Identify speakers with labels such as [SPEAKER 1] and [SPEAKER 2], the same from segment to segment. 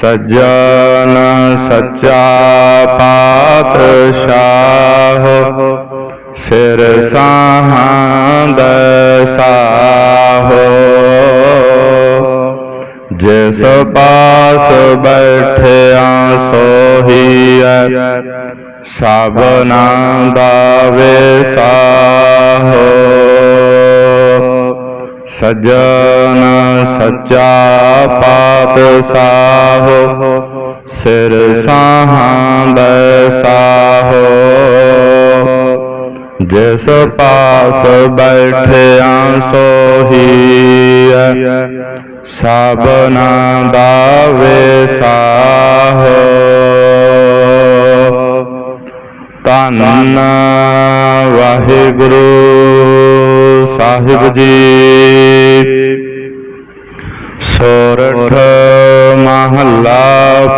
[SPEAKER 1] ਸਜਨ ਸੱਚਾ ਪਾਤਸ਼ਾਹ ਸਿਰ ਸਾਹੰਦ ਸਾਹੋ। ਜਿਸ ਪਾਸ ਬੈਠਿਆ ਸੋਹੀਐ ਸਭਨਾ ਦਾ ਵਿਸਾਹੋ। ਸਜਨ ਸੱਚਾ ਪਾਪ ਪਾਤਸ਼ਾਹ ਸਿਰ ਸਾਹੰਦ ਸਾਹੋ ਜਿਸ ਪਾਸ ਬੈਠਿਆ ਸੋਹੀ ਸਭਨਾ ਦਾ ਵਿਸਾਹੋ। ਧੰਨ ਵਾਹਿਗੁਰੂ ਸਾਹਿਬ ਜੀ। ਸੋਰਠ ਮਹੱਲਾ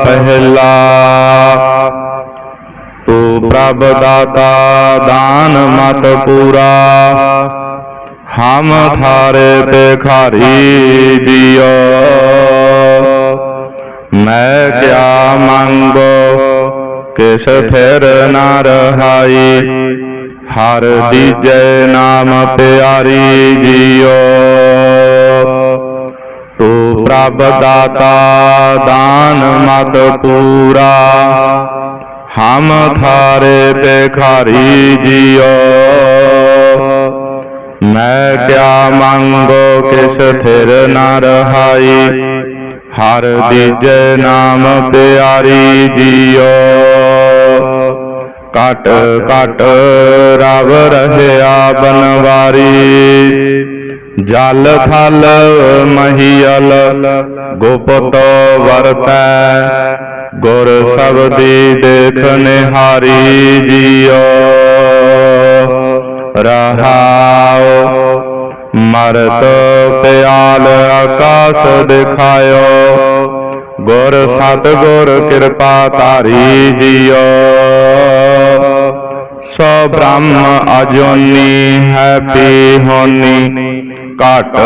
[SPEAKER 1] ਪਹਿਲਾ, ਤੂੰ ਪ੍ਰਭ ਦਾਤਾ ਦਾਨ ਮਤ ਪੂਰਾ, ਹਮ ਥਾਰੇ ਤੇ ਖਾਰੀ ਜੀਓ। ਮੈਂ ਕਿਆ ਮੰਗੋ ਕਿਸ ਫਿਰ ਨਾ ਰਹਾਈ। ਹਰ ਦੀਜੈ ਨਾਮ ਪਿਆਰੀ ਜੀਓ। ਤੂੰ ਪ੍ਰਭ ਦਾਤਾ, ਦਾਨ ਮਤ ਪੂਰਾ। ਹਮ ਥਾਰੇ ਭਿਖਾਰੀ ਜੀਓ। ਮੈਂ ਕਿਆ ਮੰਗੋ ਕਿਸ ਫਿਰ ਨਾ ਰਹਾਈ। ਹਰ ਦੀਜੈ ਨਾਮ ਪਿਆਰੀ ਜੀਓ। ਕਟ ਕਟ ਰਵ ਰਹਿਆ ਬਨਵਾਰੀ। ਜਲ ਥਲ ਮਹੀਲ ਗੁਪਤ ਵਰਤੈ। ਗੁਰ ਸਬਦੀ ਦੇਖ ਨਿਹਾਰੀ ਜੀਓ। ਰਹਾਉ ਮਰਤ ਪਿਆਲ ਆਕਾਸ ਦਿਖਾਇਓ। ਗੁਰ ਸਤ ਗੁਰ ਕਿਰਪਾ ਧਾਰੀ ਜੀਓ। ਸੋ ਬ੍ਰਹਮ ਅਜੋਨੀ ਹੈ ਪੀ ਹੋਨੀ। ਘਟ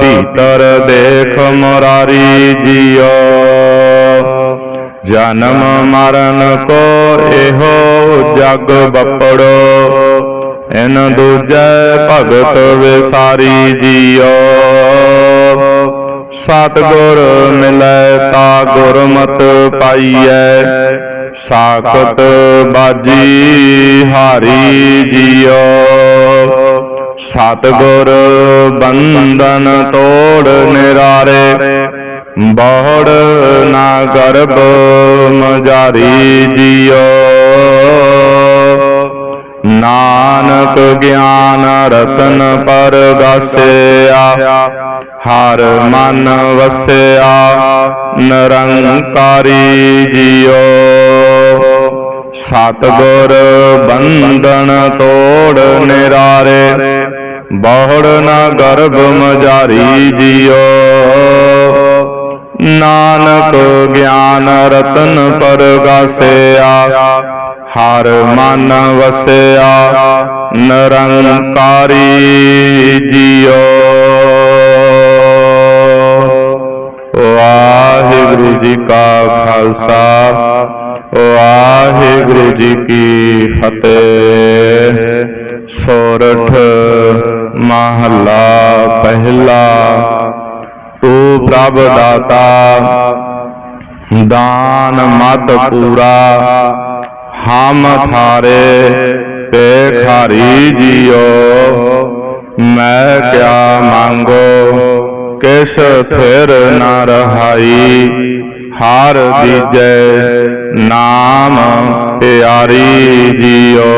[SPEAKER 1] ਭੀਤਰ ਦੇਖ ਮੁਰਾਰੀ ਜੀਓ। ਜਨਮ ਮਰਨ ਕੋ ਇਹੋ ਜਗ ਬਪੜੋ ਇਨ ਦੂਜੈ ਭਗਤ ਵਿਸਾਰੀ ਜੀਓ। ਸਤਿਗੁਰ ਮਿਲੈ ਤਾ ਗੁਰਮਤ ਪਾਈਐ। ਸਾਖਤ ਬਾਜੀ ਹਾਰੀ ਜੀਓ। ਸਤਿਗੁਰ ਬੰਧਨ ਤੋੜ ਨਿਰਾਰੇ। ਬਹੁੜ ਨਾ ਗਰਬ ਮਜਾਰੀ ਜੀਓ। ਨਾਨਕ ਗਿਆਨ ਰਤਨ ਪਰਗਾਸਿਆ ਹਰ ਮਨ ਵਸਿਆ, ਨਿਰੰਕਾਰੀ ਜੀਓ। ਸਤਗੁਰ ਬੰਧਨ ਤੋੜ ਨਿਰਾਰੇ, ਬਹੁੜ ਨ ਗਰਭ ਮਜਾਰੀ ਜੀਓ। ਨਾਨਕ ਗਿਆਨ ਰਤਨ ਪਰਗਾਸਿਆ ਹਰ ਮਨ ਵਸਿਆ, ਨਿਰੰਕਾਰੀ ਜੀਓ। ਵਾਹਿਗੁਰੂ ਜੀ ਕਾ ਖਾਲਸਾ, ਵਾਹਿਗੁਰੂ ਜੀ ਕੀ ਫਤਿਹ। ਸੋਰਠ ਮਹੱਲਾ ਪਹਿਲਾ ਤੂੰ ਪ੍ਰਭ ਦਾਤਾ, ਦਾਨ ਮਤ ਪੂਰਾ ਹਮ ਥਾਰੇ ਭੇਖਾਰੀ ਜੀਓ। ਮੈਂ ਕਿਆ ਮੰਗੋ, ਕਿਸ ਫਿਰ ਨ ਰਹਾਈ? ਹਰ ਦੀਜੈ ਨਾਮ ਪਿਆਰੀ ਜੀਓ।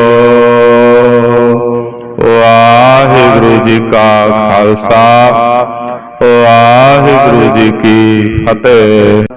[SPEAKER 1] ਵਾਹਿਗੁਰੂ ਜੀ ਕਾ ਖਾਲਸਾ, ਵਾਹਿਗੁਰੂ ਜੀ ਕੀ ਫਤਿਹ।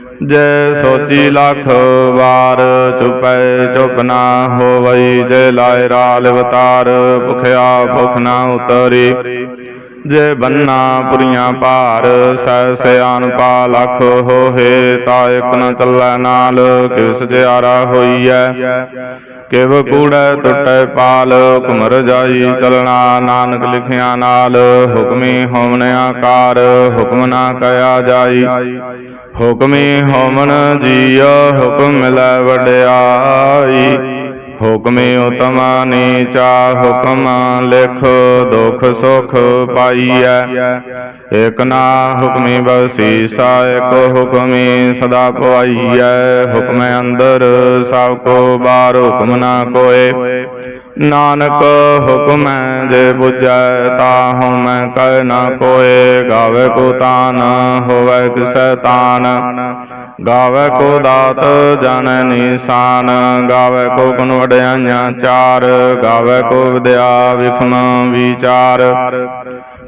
[SPEAKER 1] ਜੈ ਸੋਚੀ ਲੱਖ ਵਾਰ ਚੁਪੈ ਚੁਪ ਨਾ ਹੋਵਈ, ਜੈ ਲਾਇ ਰਾਲ ਅਵਤਾਰ, ਭੁਖਿਆ ਭੁਖ ਨਾ ਉਤਰੀ। ਜੇ ਬੰਨਾ ਪੁਰੀਆਂ ਭਾਰ, ਸੈ ਸਿਆਨ ਪਾ ਲਖ ਹੋਏ ਤਾ ਇਕ ਨ ਚੱਲੈ ਨਾਲ ਕਿਵ ਸਜਿਆਰਾ ਹੋਈਐ? ਕਿਵ ਕੂੜੈ ਟੁੱਟੈ ਪਾਲ ਕੁਮਰ ਜਾਈ ਚਲਣਾ, ਨਾਨਕ ਲਿਖਿਆ ਨਾਲ, ਹੁਕਮੀ ਹੋਵਨ ਆਕਾਰ ਹੁਕਮ ਨਾ ਕਇਆ ਜਾਈ। ਹੁਕਮੀ ਹੋਮਨ ਜੀਅ ਹੁਕਮ ਲੈ ਵਡਿਆਈ। ਹੁਕਮੇ ਉਤਮ ਨੀਚਾ ਹੁਕਮ ਲਿਖ, ਦੁਖ ਸੁਖ ਪਾਈਐ। ਇਕ ਨਾ ਹੁਕਮੇ ਬਸੀਸਾ ਇਕ ਹੁਕਮੇ ਸਦਾ ਪਵਾਈਐ। ਹੁਕਮੇ ਅੰਦਰ ਸਭ ਕੋ ਬਾਹਰ ਹੁਕਮ ਨਾ ਕੋਏ। ਨਾਨਕ ਹੁਕਮੈ ਜੇ ਬੁਝੈ ਤਾਹੂ ਮੈਂ ਕਹਿ ਨਾ ਕੋਏ। ਗਾਵੇ ਕੋ ਤਾਨ, ਹੋਵੇ ਕਿਸੈ ਤਾਨ। ਗਾਵੇ ਕੋ ਦਾਤ, ਜਨ ਨਿਸ਼ਾਨ। ਗਾਵੇ ਕੋ ਗੁਣ ਵਡਿਆਈਆਂ ਚਾਰ। ਗਾਵੇ ਕੋ ਵਿਦਿਆ ਵਿਖਮ ਵਿਚਾਰ।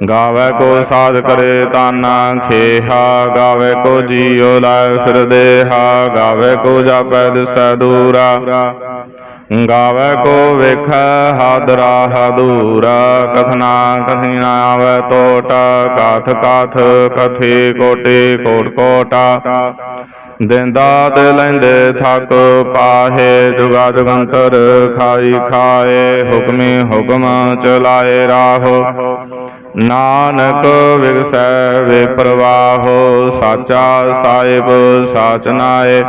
[SPEAKER 1] ਗਾਵੇ ਕੋ ਸਾਧ ਕਰੇ ਤਾਨਾ ਖੇਹਾ। ਗਾਵੇ ਕੋ ਜੀਉ ਲੈ ਫਿਰ ਦੇਹਾ। ਗਾਵੇ ਕੋ ਜਾਪੈ ਦਿਸੈ ਦੂਰਾ। ਗਾਵੇ ਕੋ ਵੇਖ ਹਾਦਰਾ ਹਦੂਰਾ, ਕਥਨਾ ਕਥੀ ਨਾ ਆਵੇ ਟੋਟ ਕਾਥ ਕਾਥ ਕਥੇ ਕੋਟੇ ਕੋਟ ਕੋਟਾ। ਦਿੰਦਾ ਤੇ ਲੈਂਦੇ ਥੱਕ ਪਾਹੇ, ਜੁਗਾ ਜਗੰਤਰ ਖਾਈ ਖਾਏ, ਹੁਕਮੇ ਹੁਕਮ ਚਲਾਏ ਰਾਹੋ। ਨਾਨਕ ਵਿਗਸੈ ਵੇ ਪ੍ਰਵਾਹੋ, ਸਾਚਾ ਸਾਹਿਬ ਸਾਚਨਾਏ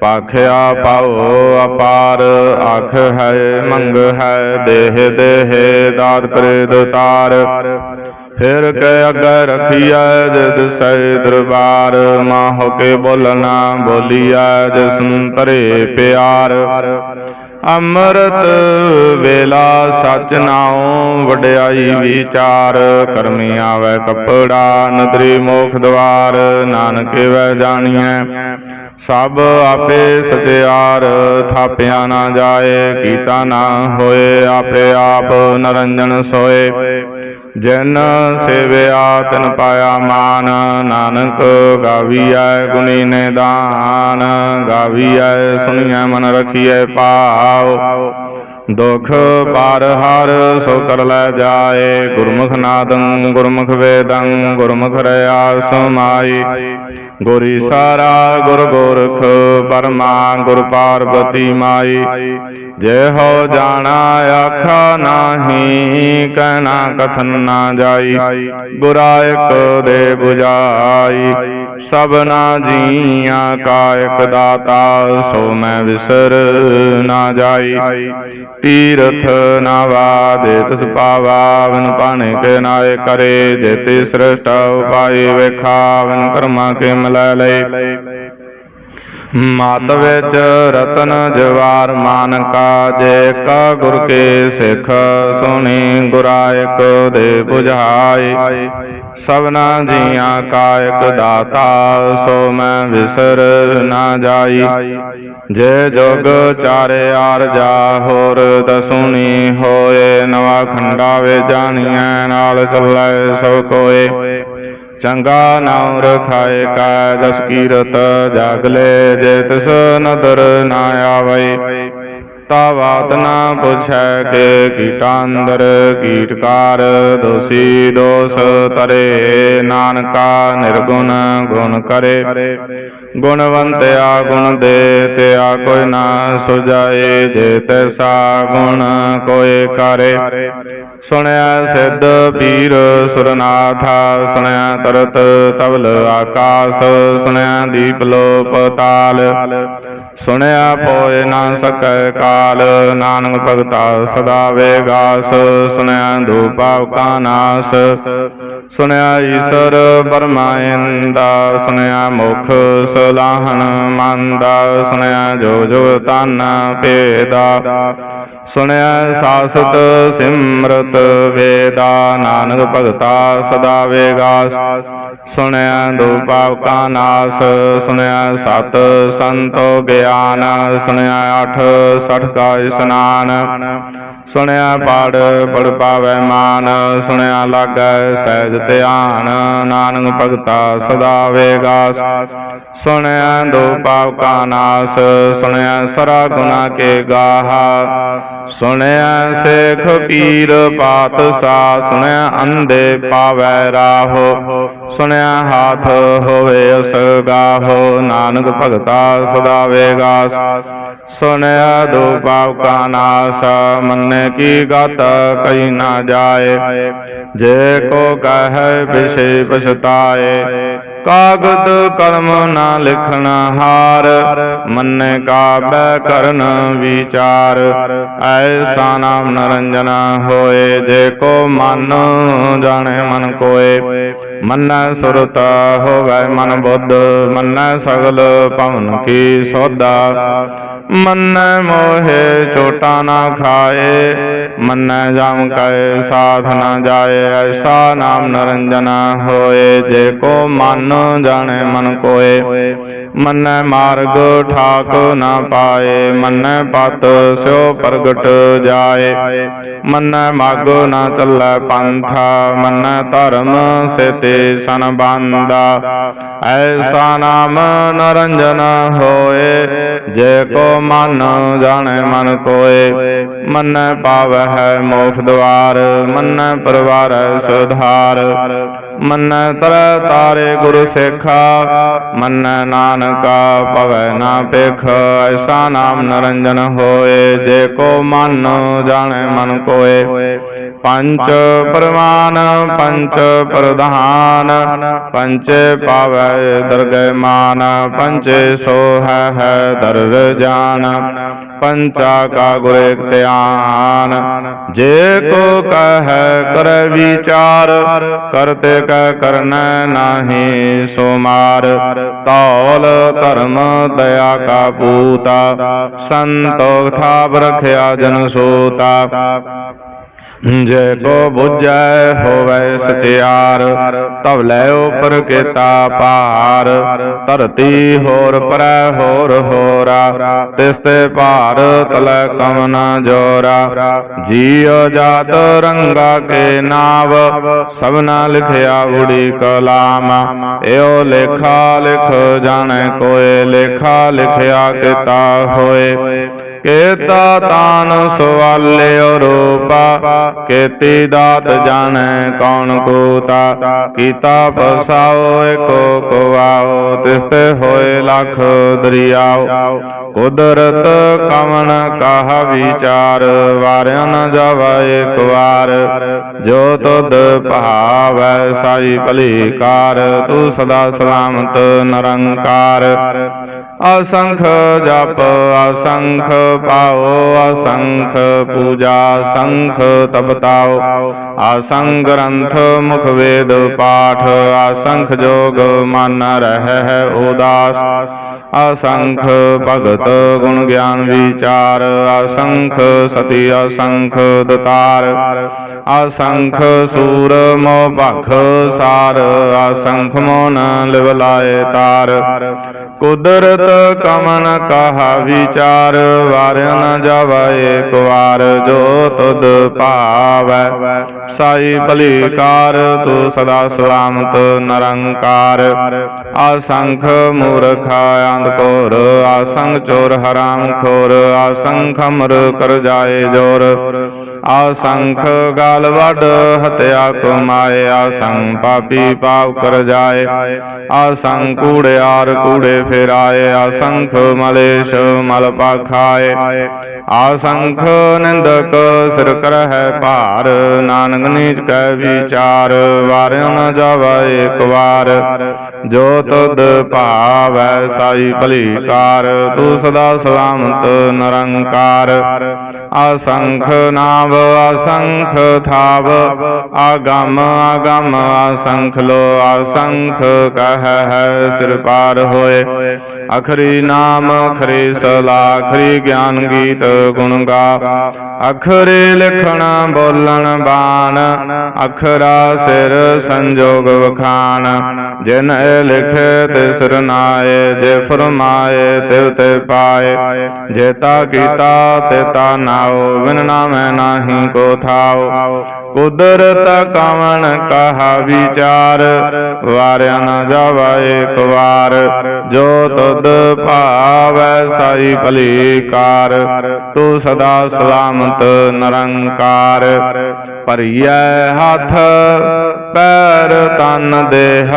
[SPEAKER 1] ਪਾਖਿਆ ਪਾਉ ਅਪਾਰ ਆਖ ਹੈ, ਮੰਗ ਹੈ, ਦੇਹ ਦੇਹ, ਦਾਤ ਕਰੇ ਦਤਾਰ ਫਿਰ ਕੇ ਅੱਗੇ ਰਖੀਐ ਜਿਦ ਸੈ ਦਰਬਾਰ, ਮਾਹੁ ਕੇ ਬੋਲਣਾ ਬੋਲੀਐ ਜਿਸਨ ਤਰੇ ਪਿਆਰ। ਅੰਮ੍ਰਿਤ ਵੇਲਾ ਸਚ ਨਾਉ, ਵਡਿਆਈ ਵਿਚਾਰ। ਕਰਮੀ ਆਵੇ ਕਪੜਾ, ਨਦਰੀ ਮੋਖ ਦਵਾਰ, ਨਾਨਕ ਵੈ ਜਾਣੀਐ। ਸਭ ਆਪੇ ਸਚਿਆਰ, ਥਾਪਿਆ ਨਾ ਜਾਏ, ਕੀਤਾ ਨਾ ਹੋਏ, ਆਪੇ ਆਪ ਨਰੰਜਨ ਸੋਏ। ਜਿਨ ਸੇਵਿਆ, ਤਿਨ ਪਾਇਆ ਮਾਨ, ਨਾਨਕ ਗਾਵੀਐ ਗੁਣੀ ਨਿਦਾਨ, ਗਾਵੀਐ ਸੁਣੀਐ ਮਨ ਰਖੀਐ ਪਾਉ ਦੁਖ ਪਾਰ ਹਰ ਸੋ ਕਰ ਲੈ ਜਾਏ, ਗੁਰਮੁਖ ਨਾਦੰ, ਗੁਰਮੁਖ ਵੇਦੰ, ਗੁਰਮੁਖ ਰਿਆ ਸਮਾਈ ਗੁਰੀ ਸਾਰਾ ਗੁਰ ਗੋਰਖ ਪਰਮਾ ਗੁਰ ਪਾਰਬਤੀ ਮਾਈ। ਜੇ ਹੋ ਜਾਣਾ ਆਖਾ ਨਾਹੀ, ਕਹਿਣਾ ਕਥਨ ਨਾ ਜਾਈ। ਗੁਰਾ ਇਕ ਦੇ 부ਜਾਈ ਸਭਨਾ ਜੀਆਂ ਕਾਇਕ ਦਾਤਾ, ਸੋ ਮੈਂ ਵਿਸਰ ਨਾ ਜਾਈ। ਤੀਰਥ ਨਾ ਵਾਦੇ, ਤਿਸ ਪਾਵਾ ਵਿਨ ਪਾਣੇ ਕੇ ਨਾਏ ਕਰੇ ਜੇਤੇ ਸ੍ਰਿਸ਼ਟ ਉਪਾਏ ਵੇਖਾ ਕਰਮਾ ਕੇ ਮਿਲੈ ਲਏ। ਮਤ ਵਿੱਚ ਰਤਨ ਜਵਾਰ ਮਾਨਕਾ, ਜੇ ਕਾ ਗੁਰ ਕੇ ਸਿੱਖ ਸੁਣੀ ਗੁਰਾਇਕ ਦੇ 부ਝਾਈ ਸਭਨਾ ਜੀਆਂ ਕਾਇਕ ਦਾਤਾ, ਸੋ ਮੈਂ ਵਿਸਰ ਨਾ ਜਾਈ। ਜੇ ਜੋਗ ਚਾਰੇ ਆਰਜਾ ਹੋਰ ਦਸੁਨੀ ਹੋਏ, ਨਵਾ ਖੰਡਾ ਵੇ ਜਾਣੀਐ, ਨਾਲ ਚੱਲੈ ਸਭ ਕੋਏ। ਚੰਗਾ ਨਾਮ ਰਖਾਏ ਕਾ ਜਸ ਕੀਰਤ ਜਾਗਲੇ, ਜੇ ਤਿਸ ਨਦਰ ਨਾ ਆਵਈ। ਤਾ ਬਾਤ ਨਾ ਪੁੱਛੈ ਕੇ ਕੀਟਾਂ ਅੰਦਰ ਕੀਟਕਾਰ ਦੋਸੀ ਦੋਸ ਤਰੇ ਨਾਨਕਾ ਨਿਰਗੁਣ ਗੁਣ ਕਰੇ। ਗੁਣਵੰਤਿਆ ਗੁਣ ਦੇ ਤਿਆ ਕੋਈ ਨਾ ਸੁਜਾਏ ਜੇ ਤੈਸਾ ਗੁਣ ਕੋਈ ਕਰੇ। ਸੁਣਿਆ ਸਿੱਧ ਪੀਰ ਸੁਰਨਾਥਾ, ਸੁਣਿਆ ਤਰਤ ਤਵਲ ਆਕਾਸ, ਸੁਣਿਆ ਦੀਪ ਲੋਪ ਤਾਲ। ਸੁਣਿਆ ਪੋਇ ਨਾ ਸਕੈ ਕਾਲ, ਨਾਨਕ ਭਗਤਾ ਸਦਾ ਵੇਗਾਸ, ਸੁਣਿਆ ਧੂਪਾ ਕਾ ਨਾਸ ਸੁਣਿਆ ਈਸ਼ਰ ਬਰਮਾਇੰਦਾ ਸੁਣਿਆ ਮੁਖ ਸਲਾਹਣ ਮੰਦਾ, ਸੁਣਿਆ ਜੋ ਜੋ ਤਨ ਪੇਦਾ ਸੁਣਿਆ ਸਾਸਤ ਸਿਮਰਤ ਵੇਦਾ, ਨਾਨਕ ਭਗਤਾ ਸਦਾ ਵੇਗਾਸ। ਸੁਣਿਆ ਦੁਪਾਵ ਕਾ ਨਾਸ ਸੁਣਿਆ ਸਤ ਸੰਤੋ ਗਿਆਨ ਸੁਣਿਆ ਅਠ ਸਠ ਕਾ ਇਸਨਾਨ। ਸੁਣਿਆ ਪੜ ਪੜ ਪਾਵੈ ਮਾਨ, ਸੁਣਿਆ ਲਾਗੈ ਸਹਿਜ ਧਿਆਨ, ਨਾਨਕ ਭਗਤਾ ਸਦਾ ਵੇਗਾਸ ਸੁਣਿਆ ਦੋ ਪਾਪ ਕਾ ਨਾਸ, ਸੁਣਿਆ ਸਰਾ ਗੁਨਾ ਕੇ ਗਾਹਾ। ਸੁਣਿਆ ਸੇਖ ਪੀਰ ਪਾਤਸ਼ਾਹ ਸੁਣਿਆ ਅੰਧੇ ਪਾਵੈ ਰਾਹੋ। ਸੁਣਿਆ ਹਾਥ ਹੋਵੇ ਅਸ ਗਾਹੋ, ਨਾਨਕ ਭਗਤਾ ਸਦਾ ਵੇਗਾਸ ਸੁਣਿਆ ਦੋ ਪਾਪ ਕਾ ਨਾਸ, ਮੰਨੇ ਕੀ ਗਤ ਕਈ ਨਾ ਜਾਏ। ਜੇ ਕੋ ਕਹੈ ਵਿਸ਼ੇ ਪਛਤਾਏ, ਕਾਗਦ ਕਲਮ ਨਾ ਲਿਖਣ ਹਾਰ, ਮੰਨੇ ਕਾਬੈ ਕਰਨ ਵਿਚਾਰ। ਐਸਾ ਨਾਮ ਨਰੰਜਨ ਹੋਏ, ਜੇ ਕੋ ਮਨ ਜਾਣੇ ਮਨ ਕੋਏ। ਮੰਨੈ ਸੁਰਤ ਹੋਵੇ ਮਨ ਬੁੱਧ, ਮੰਨੈ ਸਗਲ ਭਵਨ ਕੀ ਸੋਦਾ ਮੰਨੈ ਮੋਹਿ ਚੋਟਾ ਨਾ ਖਾਏ, ਮੰਨੈ ਜਮ ਕੈ ਸਾਥ ਨਾ ਜਾਏ, ਐਸਾ ਨਾਮ ਨਰੰਜਨ ਹੋਏ। ਜੇ ਕੋ ਮਨ ਜਾਣੇ ਮਨ ਕੋਏ ਮੰਨੈ ਮਾਰਗ ਠਾਕ ਨਾ ਪਾਏ, ਮੰਨੈ ਪਤ ਸਿਓ ਪ੍ਰਗਟ ਜਾਏ। ਮੰਨੈ ਮਗ ਨਾ ਚੱਲੈ ਪੰਥਾ, ਮੰਨੈ ਧਰਮ ਸੇਤੇ ਸਨ ਬੰਦਾ। ਐਸਾ ਨਾਮ ਨਰੰਜਨ ਹੋਏ, ਜੇ ਕੋ ਮਨ ਜਾਣੈ ਮਨ ਕੋਏ। ਮੰਨੈ ਪਾਵਹਿ ਮੋਖ ਦਵਾਰ ਮੰਨੈ ਪਰਵਾਰੈ ਸੁਧਾਰ। ਮੰਨੈ ਤਾਰੇ ਗੁਰੂ ਸੇਖਾ, ਮੰਨ ਨਾਨਕਾ ਪਵੈ ਨਾ ਪੇਖ ਐਸਾ ਨਾਮ ਨਰੰਜਨ ਹੋਏ, ਜੇ ਕੋ ਮਨ ਜਾਣੇ ਮਨ ਕੋਏ। ਪੰਚ ਪ੍ਰਮਾਨ, ਪੰਚ ਪ੍ਰਧਾਨ, ਪੰਚੇ ਪਾਵੈ ਦਰਗਹਿ ਮਾਨ, ਪੰਚੇ ਸੋ ਹੈ ਹੈ ਦਰਰ ਜਾਨ। ਪੰਚਾ ਕਾ ਗੁਰ ਧਿਆਨ। ਜੇ ਕੋ ਕਹੈ, ਕਰ ਵਿਚਾਰ, ਕਰਤੇ ਕੈ, ਕਰਨੈ ਨਾਹੀ ਸੋ ਤੌਲ ਧਰਮ ਦਇਆ ਕਾ ਪੂਤਾ, ਸੰਤੋਖ ਥਾਪ ਰਖਿਆ ਜਨ ਸੋਤਾ। ਜੇ ਕੋ ਬੁਝੈ ਹੋਵੇ ਸਚਿਆਰ, ਤਵ ਲੈ ਉਪਰ ਕੇਤਾ ਭਾਰ। ਧਰਤੀ ਹੋਰ ਪਰੈ ਹੋਰ ਹੋਰਾ, ਤਿਸ ਤੇ ਭਾਰ ਤਲੈ ਕਮਨ ਜੋਰਾ। ਜੀਉ ਜਾਤ ਰੰਗਾ ਕੇ ਨਾਵ ਸਭਨਾ ਲਿਖਿਆ ਉੜੀ ਕਲਾਮ। ਏਓ ਲੇਖਾ ਲਿਖ ਜਾਣੈ ਕੋਏ, ਲੇਖਾ ਲਿਖਿਆ ਕੀਤਾ ਹੋਏ। ਕੇਤਾ ਤਾਨ ਸਵਾਲਿਓ ਰੂਪਾ ਕੇਤੀ ਦਾਤ ਜਾਣੈ ਕੌਣ ਕੂਤਾ ਕੀਤਾ ਪਸਾਓ ਏਕੋ ਕਵਾਓ ਤਿਸ ਤੇ ਹੋਏ ਲਖ ਦਰਿਆਓ। ਕੁਦਰਤ ਕਵਣ ਕਾਹ ਵਿਚਾਰ ਵਾਰਿਆ ਨ ਜਾਵੇ ਇੱਕ ਵਾਰ। ਜੋ ਤੁਧ ਭਾਵੈ ਸਾਈ ਭਲੀ ਕਾਰ ਤੂੰ ਸਦਾ ਸਲਾਮਤ ਨਿਰੰਕਾਰ। ਅਸੰਖ ਜਪ, ਅਸੰਖ ਪਾਓ, ਅਸੰਖ ਪੂਜਾ, ਸੰਖ ਤਪਤਾਓ ਅਸੰਖ ਗ੍ਰੰਥ, ਮੁਖ ਵੇਦ, ਪਾਠ, ਅਸੰਖ ਜੋਗ ਮਨ ਰਹਿ ਉਦਾਸ। ਅਸੰਖ ਭਗਤ, ਗੁਣ ਗਿਆਨ ਵਿਚਾਰ, ਅਸੰਖ ਸਤੀ, ਅਸੰਖ ਦਤਾਰ। ਅਸੰਖ ਸੂਰ ਮੋ ਭਖ ਸਾਰ, ਅਸੰਖ ਮੋਨ ਲਿਵ ਲਾਏ ਤਾਰ। ਕੁਦਰਤ ਕਮਨ ਕਹਾ ਵਿਚਾਰ ਵਾਰ ਨ ਜਾਵੇ ਇੱਕ ਵਾਰ, ਜੋ ਤੁਧ ਭਾਵੈ। ਸਾਈ ਭਲੀਕਾਰ ਤੂੰ ਸਦਾ ਸਲਾਮਤ ਨਰੰਕਾਰ। ਅਸੰਖ ਮੂਰਖ ਅੰਧ ਕੋਰ ਅਸੰਖ ਚੋਰ ਹਰਾਮ ਖੋਰ, ਅਸੰਖ ਅਮਰ ਕਰ ਜਾਏ ਜੋਰ। ਅਸੰਖ ਗਾਲ ਵੱਡ ਹਤਿਆ ਕਮਾਏ ਅਸੰਖ ਪਾਪੀ ਪਾਪ ਕਰ ਜਾਏ। ਅਸੰਖ ਕੂੜਿਆਰ ਕੂੜੇ ਫੇਰਾਏ ਅਸੰਖ ਮਲੇਸ਼ ਮਲ ਪਾਖਾਏ। ਅਸੰਖ ਨਿੰਦਕ ਸਿਰ ਕਰਹਿ ਭਾਰ, ਨਾਨਕ ਨੀਚ ਕੈ ਵਿਚਾਰ ਵਾਰਿਆ ਨ ਜਾਵੇ ਇੱਕ ਵਾਰ। ਜੋ ਤੁਧ ਭਾਵੈ, ਸਾਈ ਭਲੀ ਕਾਰ, ਤੂੰ ਸਦਾ ਸਲਾਮਤ, ਨਿਰੰਕਾਰ। ਅਸੰਖ ਨਾਮ ਅਸੰਖ ਥਾਵ ਆਗਮ ਆਗਮ ਅਸੰਖ ਲੋ ਅਸੰਖ ਕਹ ਹੈ ਸਿਰ ਪਾਰ ਹੋਏ ਅਖਰੀ ਨਾਮ, ਅਖਰੀ ਸਲਾ, ਅਖਰੀ ਗਿਆਨ ਗੀਤ ਗੁਣ ਗਾ। ਅਖਰੇ ਲਿਖਣ, ਬੋਲਣ, ਬਾਣ, ਅਖਰਾ ਸਿਰ ਸੰਜੋਗ ਵਖਾਣ। ਜਿਨ ਇਹ ਲਿਖੇ ਤੇ ਸਿਰ ਨਾਏ, ਜੇ ਫਰਮਾਏ ਤਿਵ ਤੇ ਪਾਏ। ਜੇਤਾ ਕੀਤਾ, ਤੇ ਤਾ ਨਾਉ, ਬਿਨ ਨਾਮੈ ਨਾਹੀ ਕੋ ਥਾਉ। ਕੁਦਰਤ ਕਵਣ ਕਹਾ ਵਿਚਾਰ, ਵਾਰਿਆ ਨਾ ਜਾਵਾ ਏਕ ਵਾਰ। ਜੋ ਤੁਧ ਭਾਵੈ ਸਾਈ ਭਲੀ ਕਾਰ ਤੂੰ ਸਦਾ ਸਲਾਮਤ ਨਿਰੰਕਾਰ। ਭਰੀਐ ਹੱਥ, ਪੈਰ ਤਨ ਦੇਹ,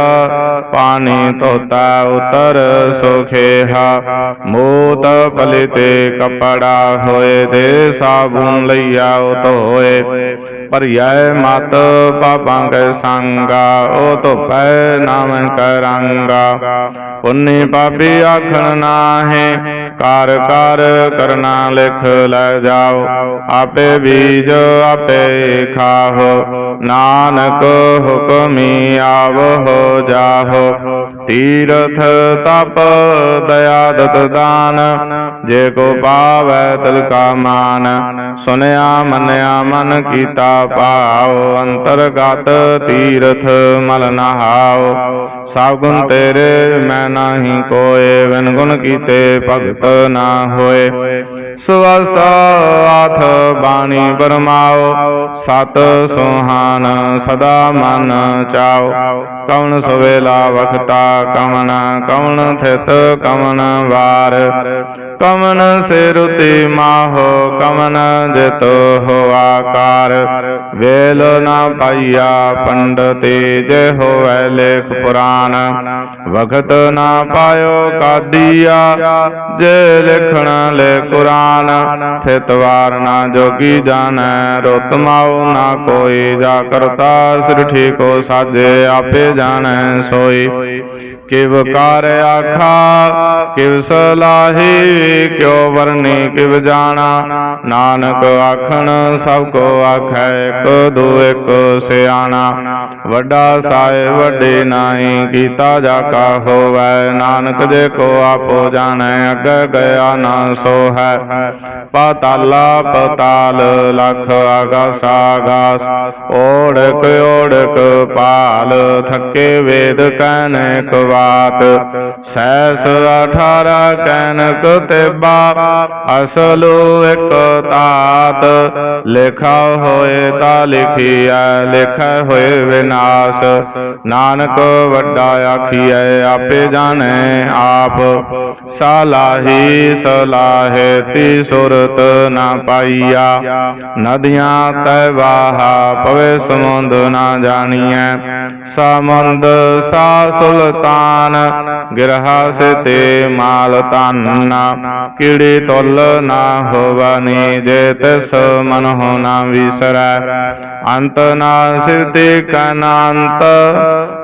[SPEAKER 1] ਪਾਣੀ ਧੋਤਾ ਉਤਰ ਸੁਖੇਹਾ। ਮੋਤ ਪਲਿਤੇ ਕਪੜਾ ਹੋਏ ਦੇ ਸਾਬੂਨ ਲਈਆ ਉਹ ਧੋਏ। ਭਰੀਐ ਮਤ ਪਾਪਾਂ ਕੈ ਸੰਗਾ, ਉਹ ਧੋਪੈ ਨਾਮ ਕਰੰਗਾ। ਪੁੰਨੀ ਪਾਪੀ ਆਖਣ ਨਾਹੇ, ਕਾਰ ਕਾਰ ਕਰਨਾ ਲਿਖ ਲੈ ਜਾਓ। ਆਪੇ ਬੀਜ ਆਪੇ ਖਾਹੋ, ਨਾਨਕ ਹੁਕਮੀ ਆਵ ਹੋ ਜਾਹੋ। ਤੀਰਥ ਤਪ ਦਇਆ ਦਤ ਦਾਨ, ਜੇ ਕੋ ਪਾਵੈ ਤਿਲ ਕਾ ਮਾਨ। ਸੁਨਿਆ ਮੰਨਿਆ ਮਨ ਕੀਤਾ ਭਾਉ, ਅੰਤਰਗਤ ਤੀਰਥ ਮਲ ਨਹਾਉ ਸਭ ਗੁਣ ਤੇਰੇ, ਮੈਂ ਨਾਹੀ ਕੋਏ, ਬਿਨ ਗੁਣ ਕੀਤੇ ਭਗਤ ਨਾ ਹੋਏ। ਸੁਵਸਤ ਆਥ ਬਾਣੀ ਬਰਮਾਓ ਸਤ ਸੁਹਾਨ ਸਦਾ ਮਨ ਚਾਓ। ਕਵਣ ਸਵੇਲਾ ਵਖਤਾ, ਕਵਣ ਕਵਣ ਥਿਤ, ਕਵਣ ਵਾਰ। ਕਵਨ ਸਿਰੁਤੀ ਮਾਹੋ ਕਵਨ ਜਿਤ ਹੋ ਆਕਾਰ। ਵੇਲ ਨਾ ਪਾਈਆ ਪੰਡਤੇ ਜੇ ਹੋਵੈ ਲੇਖ ਪੁਰਾਨ ਵਖਤ ਨਾ ਪਾਇਓ ਕਾਦੀਆ, ਜੇ ਲਿਖਣ ਲੈ ਕੁਰਾਨ। ਥਿਤਵਾਰ ਨਾ ਜੋਗੀ ਜਾਣੈ, ਰੁਤ ਮਾਉ ਨਾ ਕੋਈ। ਜਾ ਕਰਤਾ ਸਿਰ ਠੀਕੋ ਸਾਜੇ, ਆਪੇ ਜਾਣੈ ਸੋਈ। ਕਿਵ ਕਾਰ ਆਖਾ, ਕਿਵ ਸਲਾਹੀ, ਕਿਉ ਵਰਨੀ, ਕਿਵ ਜਾਣਾ। ਨਾਨਕ ਆਖਣ, ਸਭ ਕੋ ਆਖੈ, ਇਕ ਦੋ ਇਕ ਸਿਆਣਾ। ਵੱਡਾ ਸਾਏ, ਵੱਡੇ ਨਾਹੀ, ਕੀਤਾ ਜਾ ਕਾ ਹੋਵੈ। ਨਾਨਕ ਜੇ ਕੋ ਆਪੋ ਜਾਣੈ, ਅੱਗੇ ਗਿਆ ਨਾ ਸੋ ਹੈ ਪਾਤਾਲਾ ਪਤਾਲ, ਲਖ ਆਗਾਸ ਆਗਾਸ ਓੜਕ ਓੜਕ ਪਾਲ, ਥੱਕੇ ਵੇਦ ਕਨਕ ਬਾਤ। ਸੈਸ 18 ਕਨਕ ਤੇਬਾ ਅਸਲੂ ਇਕ ਤਾਤ। ਲਿਖਾ ਹੋਏ ਤਾ ਲਿਖੀਐ, ਲਿਖੈ ਹੋਏ ਵਿਨਾਸ਼। ਨਾਨਕ ਵੱਡਾ ਆਖੀਐ, ਆਪੇ ਜਾਣੈ ਆਪ। ਸਲਾਹੀ ਸਲਾਹੇ ਤੀ ਸੁਰਤ ਨਾ ਪਾਈਆ। ਨਦੀਆਂ ਤੈ ਵਾਹਾ ਪਵੇ ਸਮੁੰਦ ਨਾ ਜਾਣੀਐ। ਸਮੁੰਦ ਸਾ ਸੁਲਤਾਨ ਗਿਰਹਾ ਸੇ ਮਾਲ ਤਨ ਕੀੜੀ ਤੁਲ ਨਾ ਹੋਵਨੀ ਜੇ ਤਿਸ ਮਨ ਹੋ ਨਾ ਵਿਸਰੈ। ਅੰਤ ਨਾ ਸਿਰਤੇ ਕਨਾੰਤ,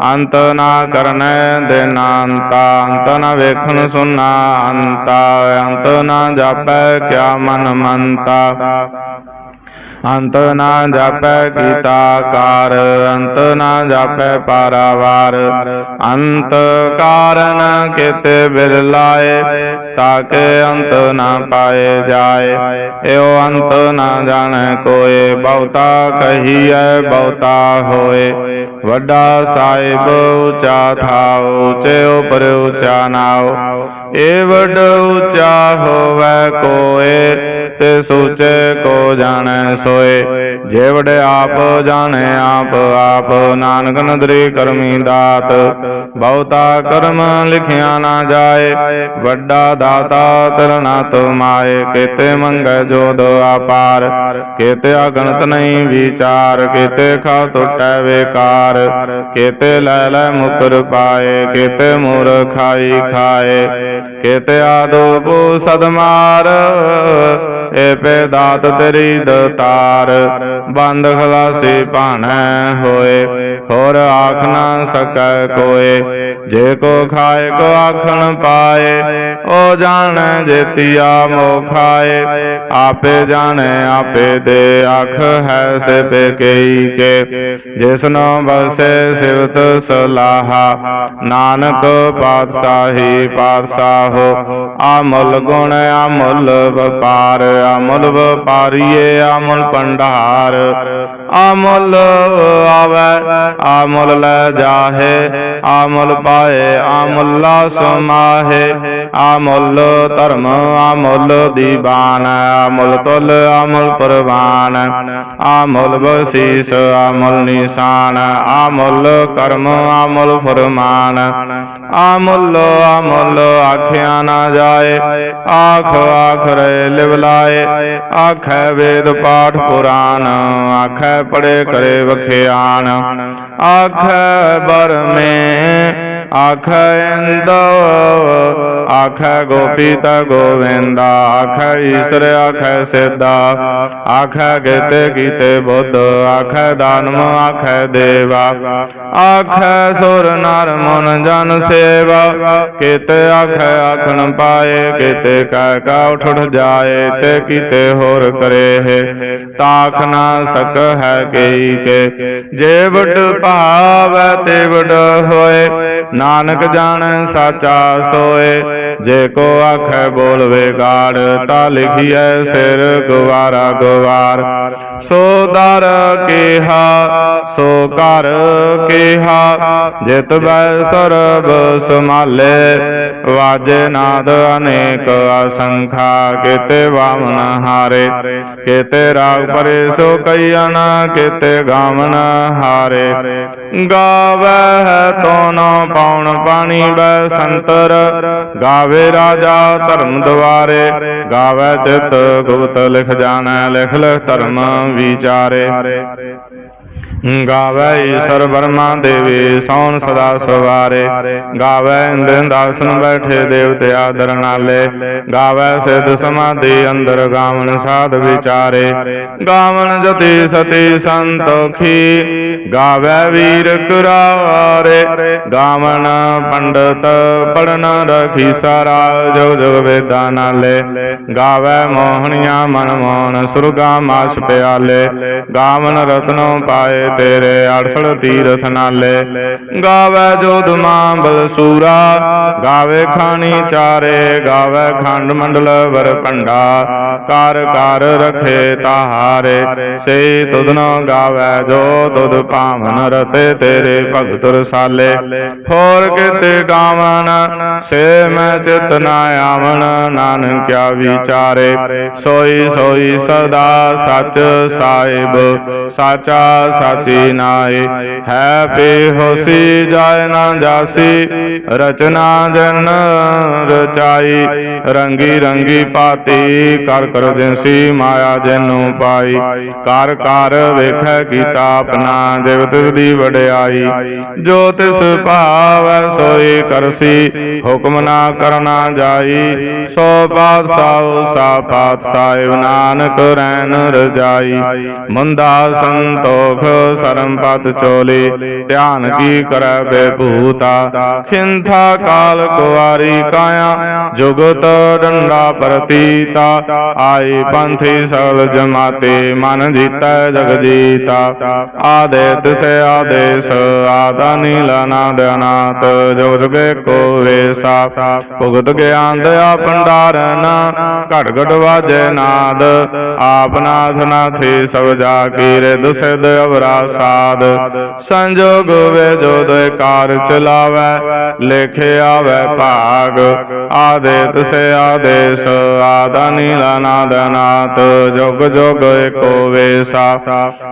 [SPEAKER 1] ਅੰਤ ਨਾ ਕਰਨੈ ਦੇਨਾੰਤਾ, ਅੰਤ ਨਾ ਵੇਖਣ ਸੁਨਾ ਅੰਤਾ, ਅੰਤ ਨਾ ਜਾਪੈ ਕਿਆ ਮਨ ਮੰਤਾ। ਅੰਤ ਨਾ ਜਾਪੈ ਕੀਤਾ ਕਾਰ ਅੰਤ ਨਾ ਜਾਪੈ ਪਾਰਾਵਾਰ। ਅੰਤ ਕਾਰਨ ਕਿਤੇ ਬਿਰਲਾਏ ਤਾਕੇ ਅੰਤ ਨਾ ਪਾਏ ਜਾਏ। ਏਉ ਅੰਤ ਨਾ ਜਾਣੈ ਕੋਏ, ਬਹੁਤਾ ਕਹੀਐ ਬਹੁਤਾ ਹੋਏ। ਵੱਡਾ ਸਾਹਿਬ ਉੱਚਾ ਥਾਉ, ਉੱਚੇ ਉਪਰ ਉੱਚਾ ਨਾਉ। ਏ ਵੱਡ ਉੱਚਾ ਹੋਵੇ ਕੋਏ, ਤੇ ਸੋਚੇ ਕੋ ਜਾਣੈ ਸੋਏ। ਜੇ ਵਡੇ ਆਪ ਜਾਣੈ ਆਪ ਆਪ ਨਾਨਕ ਨਦਰੀ ਕਰਮੀ ਦਾਤ। ਬਹੁਤਾ ਕਰਮ ਲਿਖਿਆ ਨਾ ਜਾਏ। ਵੱਡਾ ਦਾਤਾ ਤਰਨਾ ਤੁਮਾਏ ਕੀਤੇ ਮੰਗੈ ਜੋਦ ਆਪਾਰ। ਕੀਤੇ ਅਗਣਤ ਨਹੀਂ ਵਿਚਾਰ। ਕੀਤੇ ਖਾ ਟੁੱਟੈ ਵੇਕਾਰ। ਕੀਤੇ ਲੈ ਲੈ ਮੁਕਰ ਪਾਏ। ਕੀਤੇ ਮੂਰ ਖਾਈ ਖਾਏ। ਕੀਤੇ ਆਦੋਬੋ ਸਦਮਾਰ। ਏ ਦਾਤ ਤੇਰੀ ਦਤਾਰ ਬੰਦ ਖਲਾਸੀ ਭਾਣੈ ਹੋਏ। ਹੋਰ ਆਖ ਨਾ ਸਕੈ ਕੋਏ। ਜੇ ਕੋ ਖਾਏ, ਕੋ ਆਖਣ ਪਾਏ। ਉਹ ਜਾਣੈ ਜੇਤੀਆ ਮੋ ਆਪੇ ਜਾਣੈ, ਆਪੇ ਦੇ ਆਖ ਹੈ ਸਿਪੇ ਕਈ ਕੇ। ਜਿਸਨੋ ਬਸੈ ਸਿਵਤ ਸਲਾਹਾ। ਨਾਨਕ ਪਾਤਸ਼ਾਹੀ ਪਾਤਸ਼ਾਹੋ ਆਮੁੱਲ ਗੁਣ ਆਮੁੱਲ ਵਪਾਰ ਆਮੁੱਲ ਵਪਾਰੀਏ ਆਮੁੱਲ ਭੰਡਾਰ। ਆਮੁੱਲ ਆਵੈ ਆਮੁੱਲ ਲੈ ਜਾਹੇ, ਆਮੁੱਲ ਪਾਏ, ਆਮੁੱਲਾ ਸਮਾਹੇ। ਮੁੱਲ ਧਰਮ, ਆਮੁੱਲ ਦੀਵਾਨ, ਆਮੁੱਲ ਤੁਲ, ਆਮੁੱਲ ਆ ਮੁੱਲ ਬਸੀਸ, ਆਮੁੱਲ ਨਿਸ਼ਾਨ। ਆਮੁੱਲ ਕਰਮ, ਆਮੁੱਲ ਫਰਮਾਨ। ਆਮੁੱਲ ਆਮੁੱਲ ਆਖਿਆ ਨਾ ਜਾਏ, ਆਖ ਆਖ ਰੇ ਲਿਵ ਲਾਏ। ਆਖੈ ਵੇਦ ਪਾਠ ਪੁਰਾਨ, ਆਖੈ ਪੜੇ ਕਰੇ ਵਖਿਆਨ। ਆਖੈ ਬਰਮੇ ਆਖੈ ਇੰਦ ਆਖੈ ਗੋਪੀ ਗੋਪੀਤ ਗੋਵਿੰਦਾ, ਆਖੈ ਈਸ਼ਰ, ਆਖੈ ਸਿੱਧਾ, ਆਖੈ ਗੀਤੇ ਕੀਤੇ ਬੁੱਧ, ਆਖੈ ਦਾਨਮ ਆਖੈ ਦੇਵਾ, ਆਖੈ ਸੁਰ ਨਰ ਮਨ ਜਨ ਸੇਵਾ, ਕੀਤੇ ਆਖੈ ਆਖਣ ਪਾਏ, ਕੀਤੇ ਕਹਿ ਕਾ ਉਠ ਉਠ ਜਾਏ, ਤੇ ਕੀਤੇ ਹੋਰ ਕਰੇ ਹੈ ਤਾਖ ਨਾ ਸਕ ਹੈ ਕਈ ਕੇ, ਜੇ ਵਡ ਭਾਵੈ ਤੇ ਵਡ ਹੋਏ ਨਾਨਕ ਜਾਣ ਸਾਚਾ ਸੋਏ, ਜੇ ਕੋ ਆਖੈ ਬੋਲਵੇ ਗਾੜ ਤਾ ਲਿਖੀਐ ਸਿਰ ਗਵਾਰਾ ਗਵਾਰ। ਸੋ ਦਰ ਕੇਹਾ, ਸੋ ਕਰ ਕੇਹਾ, ਜਿਤ ਬੈ ਸਰਬ ਸਮਾਲੇ ਵਾਜੇ ਨਾਦ ਅਨੇਕ ਅਸੰਖਾ ਕਿਤੇ ਵਾਮਨ ਹਾਰੇ, ਕੀਤੇ ਰਾਗ ਪਰੇ ਸੋ ਕਈਨ ਕੀਤੇ ਗਾਵਨ ਹਾਰੇ। ਗਾਵੈ ਤੋਨ ਪਾਉਣ ਪਾਣੀ ਬੈ ਸੰਤਰ, ਗਾਵੇ ਰਾਜਾ ਧਰਮ ਦੁਆਰੇ ਗਾਵੇ ਚਿਤ ਗੁਪਤ ਲਿਖ ਜਾਣੈ, ਲਿਖ ਲਿਖ ਧਰਮ ਵਿਚਾਰੇ। ਗਾਵੇ ਈਸ਼ਰ ਬਰਮਾ ਦੇਵੀ, ਸੌਣ ਸਦਾ ਸਵਾਰੇ। ਗਾਵੇ ਇੰਦਨ ਦਾਸਨ ਬੈਠੇ ਦੇਵਤੇ ਆਦਰ ਨਾਲੇ। ਗਾਵੇ ਸਮਾਧੀ ਅੰਦਰ ਗਾਵਨ ਸਾਧ ਵਿਚਾਰੇ। ਗਾਵਨ ਜਤੀ ਸਤੀ ਸੰਤੋਖੀ, ਗਾਵੇ ਵੀਰ ਕੁਰਾਰੇ ਗਾਵਨ ਪੰਡਤ ਪੜਨ ਰਖੀ ਸਾਰਾ ਜੋ ਜਗ ਵੇਦਾਂ ਨਾਲੇ। ਗਾਵੇ ਮੋਹਣੀਆਂ ਮਨ ਮੋਹਨ ਸੁਰਗਾ ਮਾਸ ਪਿਆਲੇ। ਗਾਵਨ ਰਤਨੋ ਪਾਏ ਤੇਰੇ ਅੜਸਲ ਤੀਰਥ ਨਾਲੇ। ਗਾਵੇ ਜੋਧ ਮਾਂ ਬਲਸੂਰਾ ਗਾਵੇ ਖਾਣੀ ਚਾਰੇ, ਗਾਵੇ ਖੰਡ ਮੰਡਲ ਵਰ ਭੰਡਾ। ਕਰ ਕਰ ਰਖੇ ਤਾਹਾਰੇ। ਸੇ ਤੁਧਨੋ ਗਾਵੇ ਜੋ ਤੁਧ ਭਾਵਨ ਰਤੇ ਤੇਰੇ ਭਗਤ ਰਸਾਲੇ। ਹੋਰ ਕਿਤੇ ਗਾਵਨ, ਸੇ ਮੈਂ ਚਿਤ ਨਾ ਆਵਣ ਨਾਨਕਿਆ ਵਿਚਾਰੇ। ਸੋਈ ਸੋਈ ਸਦਾ ਸਚ ਸਾਹਿਬ, ਸਾਚਾ ਸਚ ਨਾਏ ਹੈ ਪੇ ਹੋਸੀ ਜਾਏ ਨਾ ਜਾਸੀ। ਰਚਨਾ ਜਨ ਰਚਾਈ, ਰੰਗੀ ਰੰਗੀ ਪਾਤੀ, ਕਰ ਕਰ ਦਿਨਸੀ ਮਾਇਆ ਜੈਨੂੰ ਪਾਈ। ਕਰ ਕਰ ਵੇਖੈ ਕੀਤਾ ਆਪਣਾ ਦੇਵ ਦੀ ਵਡਿਆਈ। ਜੋ ਤਿਸ ਭਾਵੈ ਸੋਈ ਕਰਸੀ, ਹੁਕਮ ਨਾ ਕਰਨਾ ਜਾਈ। ਸੋ ਪਾਤਸ਼ਾਹ ਸਾ ਪਾਤਸ਼ਾਹ ਨਾਨਕ ਰੈਨ ਰਜਾਈ। ਮੰਦਾ ਸੰਤੋਖ ਸਰਮ ਪਤ ਚੋਲੇ, ਧਿਆਨ ਕੀ ਕਰੈ ਬੇਭੂਤਾ ਖਿੰਥਾ ਕਾਲ ਕੁਵਾਰੀ ਕਾਇਆ, ਜੁਗਤ ਡੰਡਾ ਪ੍ਰਤੀਤਾ ਆਈ ਪੰਥੀ ਸਗਲ ਜਮਾਤੇ, ਮਨ ਜੀਤੈ ਜਗ ਜੀਤਾ ਆਦੇਤ ਸੇ ਆਦੇਸ਼, ਆਦਾ ਨੀਲਾ ਨਾਦ ਅਨਾਤ ਜੁਗ ਜੁਗੇ ਕੋ ਵੇਸਾ। ਭੁਗਤ ਗਿਆਨ ਦਇਆ ਭੰਡਾਰਨ, ਘੜ ਘੜ ਵਾਜੈ ਨਾਦ। ਆਪ ਨਾਥ ਨਾਥੀ ਸਭ ਜਾ ਕੀ ਰਿਦ ਸਿਧ ਅਵਰਾ ਸਾਧ ਸੰਜੋਗ ਵੇ ਜੋ ਦੋਇ ਕਾਰ ਚਲਾਵੈ ਲਿਖੇ ਵੈ ਭਾਗ, ਆਦੇਤ ਸੇ ਆਦੇਸ਼, ਆਦਾ ਨੀਲਾ ਨਾਦ ਜੁਗ ਜੁਗ ਏਕੋ ਵੇਸਾ।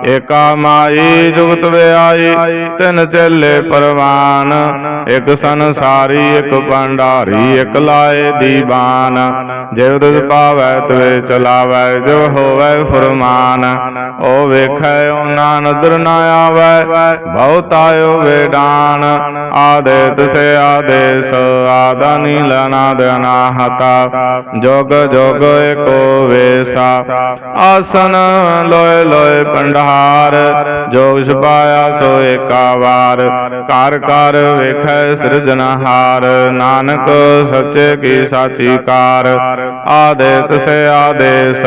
[SPEAKER 1] ਏਕਾ ਮਾਈ, ਜੁਗਤ ਵਿਆਈ, ਤਿਨ ਚੇਲੇ ਪਰਵਾਨ। ਇਕ ਸੰਸਾਰੀ, ਇਕ ਭੰਡਾਰੀ, ਇਕ ਲਾਏ ਦੀਵਾਨ ਜਿਵ ਦੁਜ ਪਾਵੈ, ਤਵੇ ਚਲਾਵੈ ਜੋ ਹੋਵੈ ਫਰਮਾਨ। ਓ ਵੇਖੈ ਓਨਾ ਨਦਰ ਨਾ ਆਵੈ, ਬਹੁਤ ਆਇਓ ਵੇਡਾਨ। ਆਦੇਤ ਸੇ ਆਦੇਸ ਆਦਾ ਨੀਲ ਅਨਾਦ ਅਨਾਹਤਾ, ਜੋਗ ਜੋਗ ਏਕੋ ਵੇਸਾ। ਆਸਨ ਲੋਏ ਲੋਏ ਪੰਡਹਾਰ, ਜੋਗ ਛਪਾਇਆ ਸੋ ਏਕਾ ਵਾਰ। ਘਰ ਵੇਖੈ ਸਿਰਜਨਹਾਰ ਨਾਨਕ ਸੱਚੇ ਕੀ ਸਾਚੀ ਕਾਰ। ਆਦੇਤ ਸੇ ਆਦੇਸ,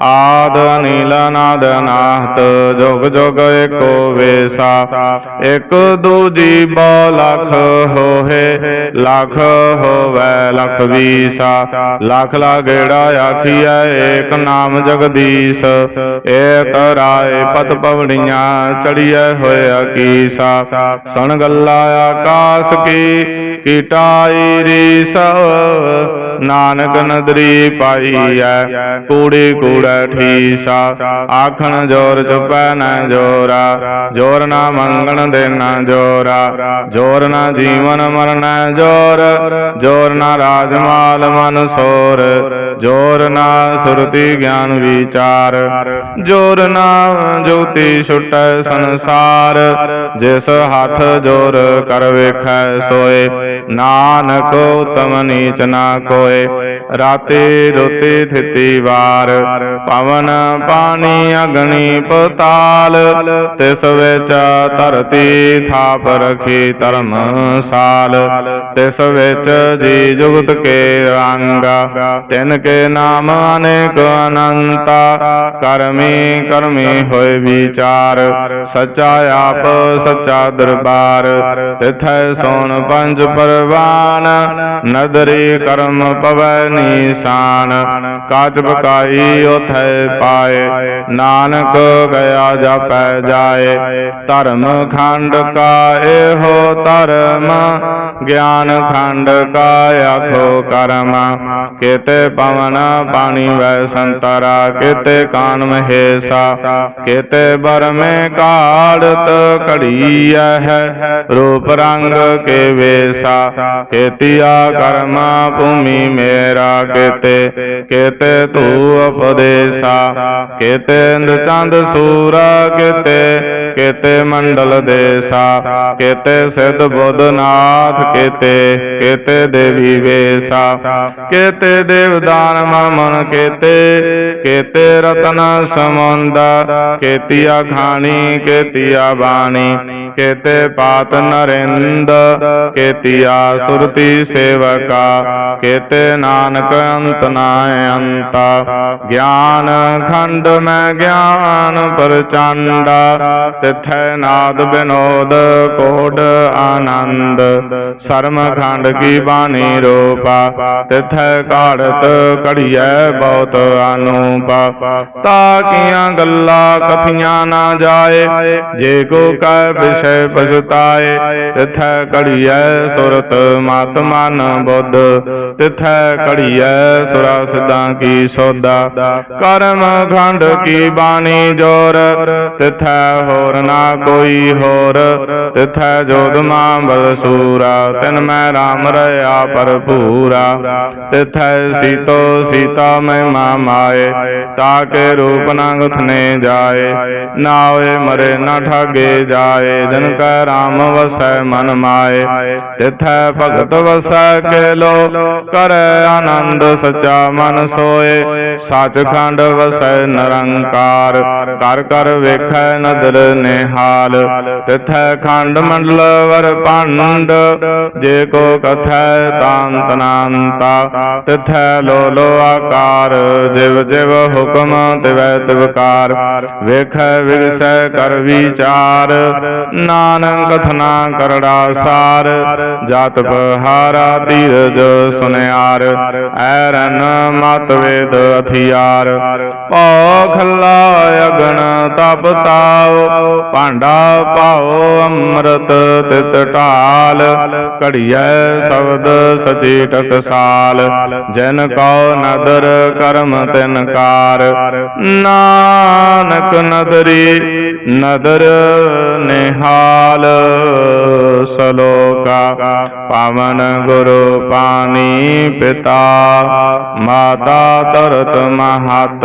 [SPEAKER 1] ਆਦ ਨੀਲ ਨਾਦ ਨਾਹਤ ਜੋਗ ਜੋਗ ਏਕੋ ਵੇਸਾ। ਇਕ ਦੂਜੀ ਬੋ ਲਖ ਹੋਏ ਲਖ ਹੋਵੇ, ਲਖ ਵੀਸਾ। ਲਖ ਲਾਗੇੜਾ ਆਖੀਐ, ਏਕ ਨਾਮ ਜਗਦੀਸ਼। ਏਕ ਰਾਏ ਪਤ ਪਵੜੀਆਂ ਚੜੀਐ ਹੋਇਆ ਕੀਸਾ। ਸੁਣ ਗੱਲਾ ਆਕਾਸ ਕੀ ਕੀਟਾਈ ਰੀਸ। ਨਾਨਕ ਨਦਰੀ ਪਾਈਐ ਕੂੜੀ ਕੂੜੈ ਠੀਸਾ। ਆਖਣ ਜੋਰ ਚੁਪੈ ਨ ਜੋਰਾ। ਜੋਰ। ਨਾ ਮੰਗਣ ਦੇਣਾ ਜੋਰਾ। ਜੋਰ। ਨਾ ਜੀਵਨ ਮਰਨ ਜੋਰ। ਜੋਰ ਨਾ ਰਾਜਮਾਲ ਮਨ ਸੋਰ। ਜੋਰ ਨਾ ਸੁਰਤੀ ਗਿਆਨ ਵਿਚਾਰ, ਜੋਰ ਨਾ ਜੋਤੀ ਛੁਟੈ ਸੰਸਾਰ। ਜਿਸ ਹੱਥ ਜੋਰ ਕਰ ਵੇਖੈ ਸੋਏ, ਨਾਨਕ ਉਤਮ ਨੀਚ ਨਾ ਕੋਏ। ਰਾਤੇ ਰੋਤੇ ਥਿਤੀ ਵਾਰ, ਪਵਨ ਪਾਣੀ ਅਗਨੀ ਪਤਾਲ, ਤਿਸ ਵਿੱਚ ਧਰਤੀ ਥਾਪ ਰਖੀ ਧਰਮਸਾਲ ਤਿਸ ਵਿੱਚ ਜੀ ਜੁਗਤ ਕੇ ਰੰਗ, ਤਿਨ ਕੇ ਨਾਮ ਅਨੇਕ ਅਨੰਤਾ, ਕਰਮੀ ਕਰਮੀ ਹੋਏ ਵਿਚਾਰ, ਸੱਚਾ ਆਪ, ਸੱਚਾ ਦਰਬਾਰ, ਤਿਥੈ ਸੋਣ ਪੰਜ ਪਰਵਾਨ, ਨਦਰੀ ਕਰਮ ਪਵੈ ਨੀਸਾਨ ਕਾਜ ਬਕਾਈ ਉਥੈ ਪਾਏ। ਨਾਨਕ ਗਿਆ ਜਾਪੈ ਜਾਏ, ਧਰਮ ਖੰਡ ਕਾ ਇਹੋ ਧਰਮ, ਗਿਆਨ ਖੰਡ ਕਾ ਆਖੋ ਕਰਮ। ਕੇਤੇ ਪਵਨ ਪਾਣੀ ਵੈ ਸੰਤਰਾ, ਕੇਤੇ ਕਾਨ ਮਹੇਸਾ, ਕੇਤੇ ਬਰਮੇ ਕਾੜਤ ਘੜੀ ਹੈ, ਰੂਪ ਰੰਗ ਕੇ ਵੇਸਾ। ਕੇਤੀਆ ਕਰਮਾ ਭੂਮੀ ਮੇਰਾ ਕੇਤੇ ਕੇਤੇ ਤੂ ਉਪਦੇਸਾ ਕੇਤੇ ਇੰਦ ਚੰਦ ਸੂਰਾ ਕੇਤੇ ਕੇਤੇ ਮੰਡਲ ਦੇਸਾ, ਕੇਤੇ ਸਿਧ ਬੁੱਧ ਨਾਥ ਕੇਤੇ ਕੇਤੇ ਦੇਵੀ ਵੇਸਾ, ਕੇਤੇ ਦੇਵਦਾਨ ਮਨ ਕੇਤੇ ਕੇਤੇ ਰਤਨ ਸਮੁੰਦ ਕੇਤੀਆ ਖਾਣੀ, ਕੇਤੀਆ ਬਾਣੀ ਕੇਤੇ ਪਾਤ ਨਰਿੰਦ ਕੇਤਿਆ ਸੁਰਤੀ ਸੇਵਕਾ ਕੇਤੇ ਨਾਨਕ ਅੰਤ ਨਾ ਅੰਤਾ ਗਿਆਨ ਖੰਡ ਮੈਂ ਗਿਆਨ ਪ੍ਰਚੰਡਾ ਤਿਥੈ ਨਾਦ ਬਿਨੋਦ ਕੋਡ ਆਨੰਦ ਸਰਮ ਖੰਡ ਕੀ ਬਾਣੀ ਰੂਪਾ ਤਿਥੈ ਕਾੜਤ ਘੜੀਐ ਬਹੁਤ ਅਨੂਪਾ ਤਾ ਕੀਆਂ ਗੱਲਾਂ ਕਥੀਆਂ ਨਾ ਜਾਏ ਜੇ ਕੋ ਕੈ ਵਿਸ਼ੇ ਪਛਤਾਏ, ਤਿਥੈ ਘੜੀਐ ਸੁਰਤ ਮਤ ਮਨ ਬੁੱਧ, ਤਿਥੈ ਘੜੀਐ ਸੁਰਾ ਸਿਧਾਂ ਕੀ ਸੋਦਾ ਕਰਮ ਖੰਡ ਕੀ ਬਾਣੀ ਜੋਰ, ਤਿਥੈ ਹੋਰ ਨਾ ਕੋਈ ਹੋਰ, ਤਿਥੈ ਜੋਦ ਮਾਂ ਬਲਸੂਰਾ ਤਿਨ ਮੈਂ ਰਾਮ ਰਹਾ ਭਰਪੂਰਾ, ਤਿਥੈ ਸੀਤੋ ਸੀਤਾ ਮਹਿਮਾ ਮਾਏ, ਤਾ ਕੇ ਰੂਪ ਨਾ ਗੁਥਨੇ ਜਾਏ ਨਾ ਹੋਏ ਮਰੇ ਨਾ ਠਾਗੇ ਜਾਏ ਜਨ ਕੈ ਰਾਮ ਵਸੈ ਮਨ ਮਾਏ। ਤਿਥੈ ਭਗਤ ਵਸੈ ਕੇ ਕਰੈ ਆਨੰਦ ਸਚਾ ਮਨ ਸੋਏ। ਸਚਖੰਡ ਵਸੈ ਨਿਰੰਕਾਰ, ਕਰ ਕਰ ਵੇਖੈ ਨਦਰ ਨਿਹਾਲ। ਤਿਥੈ ਖੰਡ ਮੰਡਲ ਵਰ ਭੰਡ, ਜੇ ਕੋ ਕਥੈ ਤਾਂਤ ਨਾੰਤਾ। ਤਿਥੈ ਲੋ ਲੋ ਆਕਾਰ, ਜਿਵ ਜਿਵ ਹੁਕਮ ਤਿਵੈ ਤਿਵਕਾਰ। ਵੇਖੈ ਵਿਗਸੈ ਕਰ ਵਿਚਾਰ ਨਾਨਕ ਕਥਨਾ ਕਰੜਾ ਸਾਰ, ਜਾਤ ਬਹਾਰਾ ਧੀਰਜ ਸੁਨਿਆਰ ਐਰਨ ਮਤ ਵੇਦ ਅਥਿਆਰ। ਪਉ ਖੱਲਾ ਅਗਣ ਤਪ ਤਾਉ, ਭਾਂਡਾ ਪਾਉ ਅੰਮ੍ਰਿਤ ਤਿਤ ਢਾਲ। ਘੜੀਐ ਸ਼ਬਦ ਸਚੀ ਟਕਸਾਲ ਜਨ ਕਉ ਨਦਰ ਕਰਮ ਤਿਨ ਕਾਰ। ਨਾਨਕ ਨਦਰੀ ਨਦਰ ਨਿਹਾਲ ਸਲੋਕਾ ਪਾਵਨ ਗੁਰੂ ਪਾਣੀ ਪਿਤਾ ਮਾਤਾ ਤਰਤ ਮਹਤ।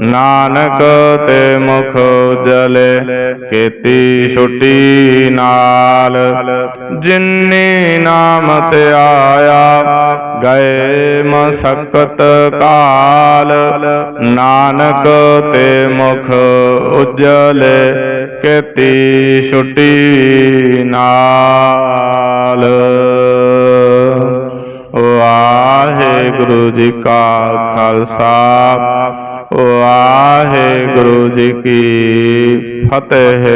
[SPEAKER 1] ਨਾਨਕ ਤੇ ਮੁਖ ਜਲੇ ਕੀਤੀ ਛੁੱਟੀ ਨਾਲ। ਜਿਨਨੀ ਨਾਮ ਤੇ ਆਇਆ, ਗਏ ਮਸਕਤ ਕਾਲ। ਨਾਨਕ ਤੇ ਮੁਖ ਉਜਲੇ ਕੀਤੀ ਛੁੱਟੀ ਨਾਲ। ਵਾਹਿਗੁਰੂ ਜੀ ਕਾ ਖਾਲਸਾ। ਵਾਹਿਗੁਰੂ ਜੀ ਕੀ ਫਤਿਹ।